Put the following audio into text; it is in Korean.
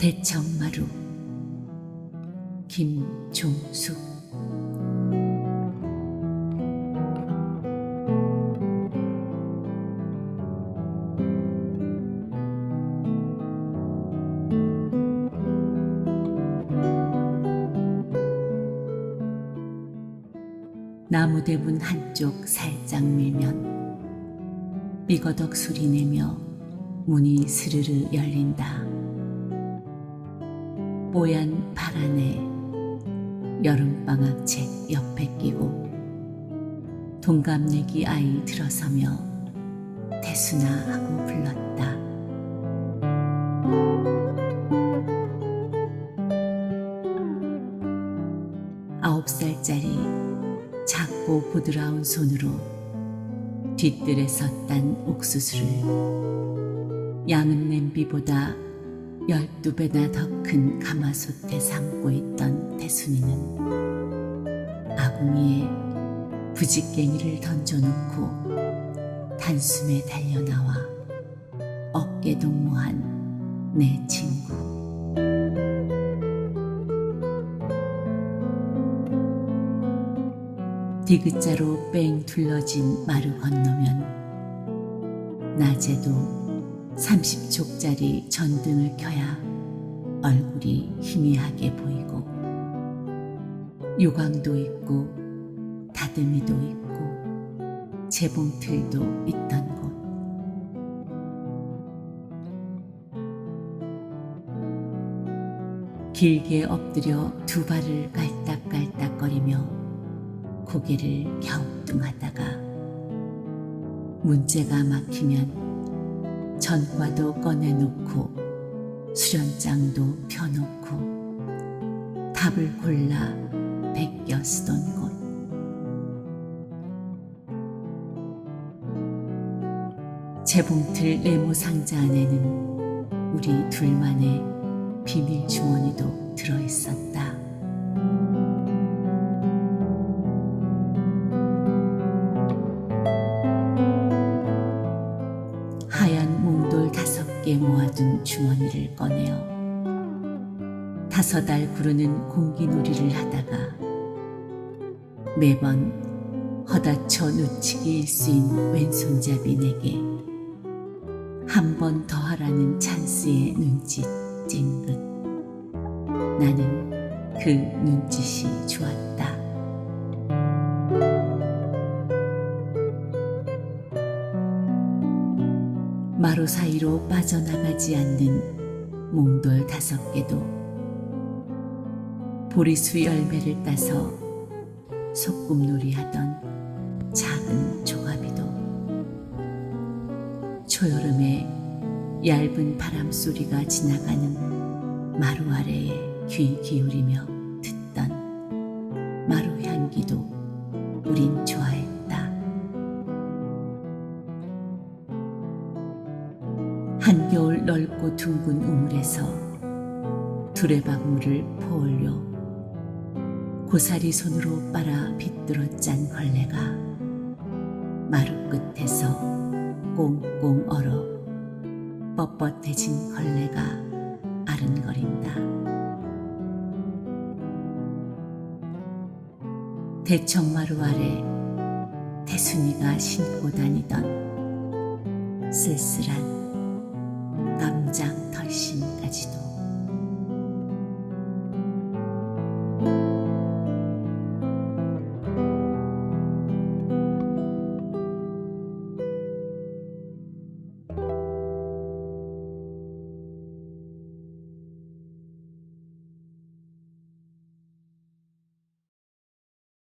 대청마루 김종숙 나무 대문 한쪽 살짝 밀면 삐거덕 소리 내며 문이 스르르 열린다. 뽀얀 발 안에 여름방학 책 옆에 끼고 동갑내기 아이 들어서며 대수나 하고 불렀다. 아홉 살짜리 작고 부드러운 손으로 뒤뜰에서 딴 옥수수를 양은 냄비보다 열두 배나 더 큰 가마솥에 삶고 있던 대순이는 아궁이에 부직갱이를 던져놓고 단숨에 달려나와 어깨 동무한 내 친구. 디귿자로 뺑 둘러진 마루 건너면 낮에도 30촉짜리 전등을 켜야 얼굴이 희미하게 보이고 요강도 있고 다듬이도 있고 재봉틀도 있던 곳. 길게 엎드려 두 발을 깔딱깔딱거리며 고개를 갸우뚱하다가 문제가 막히면 전과도 꺼내놓고 수련장도 펴놓고 답을 골라 베껴 쓰던 곳 재봉틀 네모 상자 안에는 우리 둘만의 비밀 주머니도 들어있었다. 개 모아둔 주머니를 꺼내어 다섯 알 구르는 공기놀이를 하다가 매번 허다쳐 놓치기 일 수인 왼손잡이 내게 한 번 더 하라는 찬스의 눈짓 찡긋 나는 그 눈짓이 좋았다. 마루 사이로 빠져나가지 않는 몽돌 다섯 개도 보리수 열매를 따서 소꿉놀이 하던 작은 조가비도 초여름에 얇은 바람 소리가 지나가는 마루 아래에 귀 기울이며 듣던 마루 향기도 우린 좋아 넓고 둥근 우물에서 두레박물을 포올려 고사리 손으로 빨아 빗들어 짠 걸레가 마루 끝에서 꽁꽁 얼어 뻣뻣해진 걸레가 아른거린다. 대청마루 아래 대순이가 신고 다니던 쓸쓸한